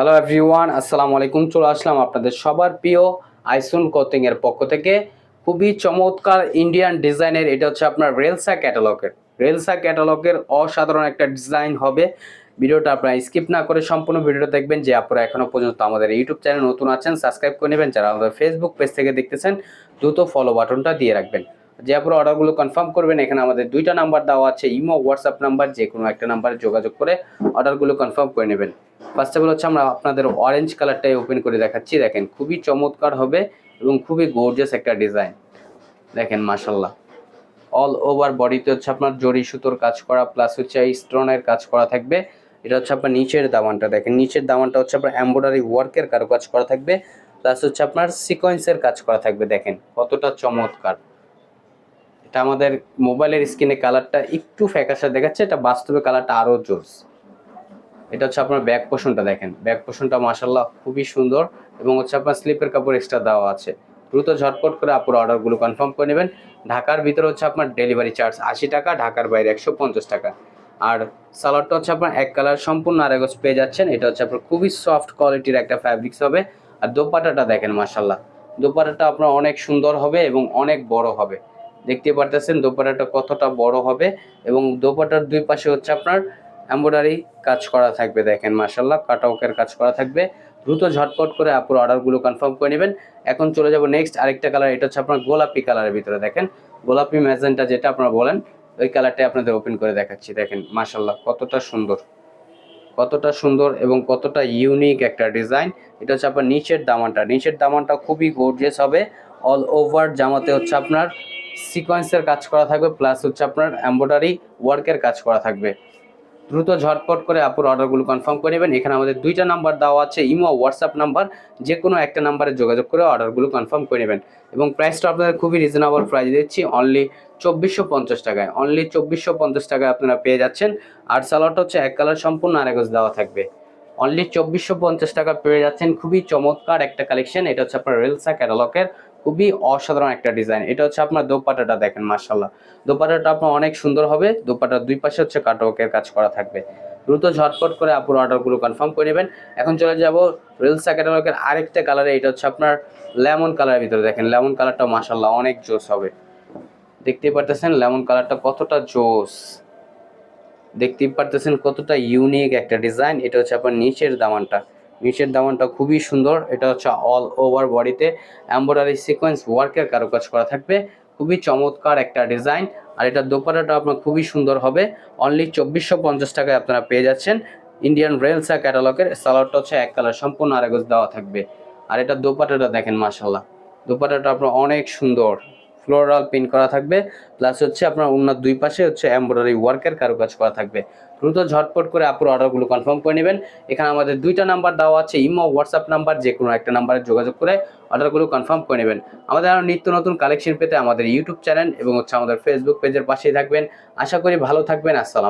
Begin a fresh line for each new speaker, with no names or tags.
Hello everyone আসসালামু আলাইকুম চলে আসলাম আপনাদের সবার প্রিয় আইসুন কোচিং এর পক্ষ থেকে। খুবই চমৎকার ইন্ডিয়ান ডিজাইনের, এটা হচ্ছে আপনার রেলসা ক্যাটালগের রেলসা ক্যাটালগের অসাধারণ একটা ডিজাইন হবে। ভিডিওটা আপনারা স্কিপ না করে সম্পূর্ণ ভিডিওটা দেখবেন। যে আপনারা এখনও পর্যন্ত আমাদের ইউটিউব চ্যানেল নতুন আছেন সাবস্ক্রাইব করে নেবেন। যারা আমাদের ফেসবুক পেজ থেকে দেখতেছেন, দ্রুত ফলো বাটনটা দিয়ে রাখবেন। যে আপনারা অর্ডারগুলো কনফার্ম করবেন, এখানে আমাদের দুইটা নাম্বার দেওয়া আছে। ইমো হোয়াটসঅ্যাপ নাম্বার যে কোনো একটা নাম্বারে যোগাযোগ করে অর্ডারগুলো কনফার্ম করে নেবেন। ফার্স্ট অফ অল হচ্ছে আমরা আপনাদের অরেঞ্জ কালারটাই ওপেন করে দেখাচ্ছি। দেখেন, খুবই চমৎকার হবে এবং খুবই গর্জিয়াস একটা ডিজাইন দেখেন মাশাল্লাহ অল ওভার বডিতে হচ্ছে আপনার জরি সুতোর কাজ করা প্লাস হচ্ছে এই স্টোনের কাজ করা থাকবে। এটা হচ্ছে আপনার নিচের দামানটা। দেখেন, নিচের দামানটা হচ্ছে আপনার এমব্রয়ডারি ওয়ার্কের কারও কাজ করা থাকবে প্লাস হচ্ছে আপনার সিকোয়েন্সের কাজ করা থাকবে। দেখেন, কতটা চমৎকার। এটা আমাদের মোবাইলের স্ক্রিনে কালারটা একটু ফ্যাকাশা দেখাচ্ছে, এটা বাস্তবে কালারটা আরও জোস এটা হচ্ছে আপনার ব্যাক পোষণটা দেখেন। ব্যাক পোষণটা মাসাল্লাহ খুবই সুন্দর এবং হচ্ছে আপনার স্লিপের কাপড় এক্সট্রা দেওয়া আছে। দ্রুত ঝটপট করে আপুর অর্ডারগুলো কনফার্ম করে নেবেন। ঢাকার ভিতরে হচ্ছে আপনার ডেলিভারি চার্জ আশি টাকা, ঢাকার বাইরে একশো পঞ্চাশ টাকা। আর সালোয়ারটা হচ্ছে আপনার এক কালার সম্পূর্ণ আরেগজ পেয়ে যাচ্ছেন। এটা হচ্ছে আপনার খুবই সফট কোয়ালিটির একটা ফ্যাব্রিক্স হবে। আর দোপাটাটা দেখেন মাসাল্লাহ দোপাটাটা আপনার অনেক সুন্দর হবে এবং অনেক বড় হবে। দেখতে পারতেছেন দোপাটাটা কতটা বড় হবে এবং দোপাটার দুই পাশে হচ্ছে আপনার এমব্রয়ডারি কাজ করা থাকবে দেখেন মাসাল্লাহ কাটাউকের কাজ করা থাকবে। দ্রুত ঝটপট করে আপুর অর্ডারগুলো কনফার্ম করে নেবেন। এখন চলে যাব নেক্সট আরেকটা কালার এটা হচ্ছে আপনার গোলাপি কালারের ভিতরে, দেখেন। গোলাপি ম্যাজেন্টা যেটা আপনারা বলেন, ওই কালারটাই আপনাদের ওপেন করে দেখাচ্ছি, দেখেন। মাসাল্লাহ কতটা সুন্দর। কতটা সুন্দর এবং কতটা ইউনিক একটা ডিজাইন এটা হচ্ছে আপনার নিচের দামানটা। নিচের দামানটা খুবই গর্জিয়াস হবে। অল ওভার জামাতে হচ্ছে আপনার সিকোয়েন্সের কাজ করা থাকবে প্লাস হচ্ছে আপনার এমব্রয়ডারি ওয়ার্কের কাজ করা থাকবে। দ্রুত ঝটপট করে আপুর অর্ডারগুলো কনফার্ম করে নেবেন। এখানে আমাদের দুইটা নাম্বার দেওয়া আছে, ইমো হোয়াটসঅ্যাপ নাম্বার যে কোনো একটা নাম্বারে যোগাযোগ করে অর্ডারগুলো কনফার্ম করে নেবেন। এবং প্রাইসটা আপনাদের খুবই রিজনেবল প্রাইস দিচ্ছি অনলি চব্বিশশো পঞ্চাশ টাকায়। অনলি চব্বিশশো পঞ্চাশ টাকায় আপনারা পেয়ে যাচ্ছেন। আর সালোয়ারটা হচ্ছে এক কালার সম্পূর্ণ আরেগজ দেওয়া থাকবে। অনলি চব্বিশশো পঞ্চাশ টাকা পেয়ে যাচ্ছেন। খুবই চমৎকার একটা কালেকশন এটা হচ্ছে আপনার রেলসা ক্যাটালগের খুবই অসাধারণ একটা ডিজাইন। এটা হচ্ছে আপনার দোপাটাটা দেখেন মার্শাল্লাহ দোপাটাটা আপনার অনেক সুন্দর হবে। দোপাটার দুই পাশে হচ্ছে কাটওয়ার্কের কাজ করা থাকবে। দ্রুত ঝটপট করে আপুর অর্ডারগুলো কনফার্ম করে নেবেন। এখন চলে যাব রিলস ক্যাটালগের আরেকটা কালারে এটা হচ্ছে আপনার লেমন কালারের ভিতরে দেখেন। লেমন কালারটা মার্শাল্লাহ অনেক জোস হবে। দেখতেই পারতেছেন লেমন কালারটা কতটা জোস। দেখতেই পারতেছেন কতটা ইউনিক একটা ডিজাইন এটা হচ্ছে আপনার নিচের দামানটা। নিচের দামানটা খুবই সুন্দর। এটা হচ্ছে অল ওভার বডিতে এমব্রয়ডারি সিকোয়েন্স ওয়ার্কের কারুকাজ করা থাকবে। খুবই চমৎকার একটা ডিজাইন আর এটা দোপাটাটা আপনার খুবই সুন্দর হবে। অনলি চব্বিশশো পঞ্চাশ টাকায় আপনারা পেয়ে যাচ্ছেন। ইন্ডিয়ান রেলসা ক্যাটালগের সালোয়ারটা হচ্ছে এক কালার সম্পূর্ণ আরেগজ দেওয়া থাকবে। আর এটা দোপাটাটা দেখেন মাসাল্লাহ দোপাটাটা আপনার অনেক সুন্দর। ফ্লোরাল প্রিন্ট করা থাকবে প্লাস হচ্ছে আপনার অন্য দুই পাশে হচ্ছে এমব্রয়ডারি ওয়ার্কের কারুকাজ করা থাকবে। দ্রুত ঝটপট করে আপুর অর্ডারগুলো কনফার্ম করে নেবেন। এখানে আমাদের দুইটা নাম্বার দেওয়া আছে, ইমো হোয়াটসঅ্যাপ নাম্বার যে কোনো একটা নাম্বারে যোগাযোগ করে অর্ডারগুলো কনফার্ম করে নেবেন। আমাদের আরও নিত্য নতুন কালেকশন পেতে আমাদের ইউটিউব চ্যানেল এবং হচ্ছে আমাদের ফেসবুক পেজের পাশেই থাকবেন। আশা করি ভালো থাকবেন, আসসালাম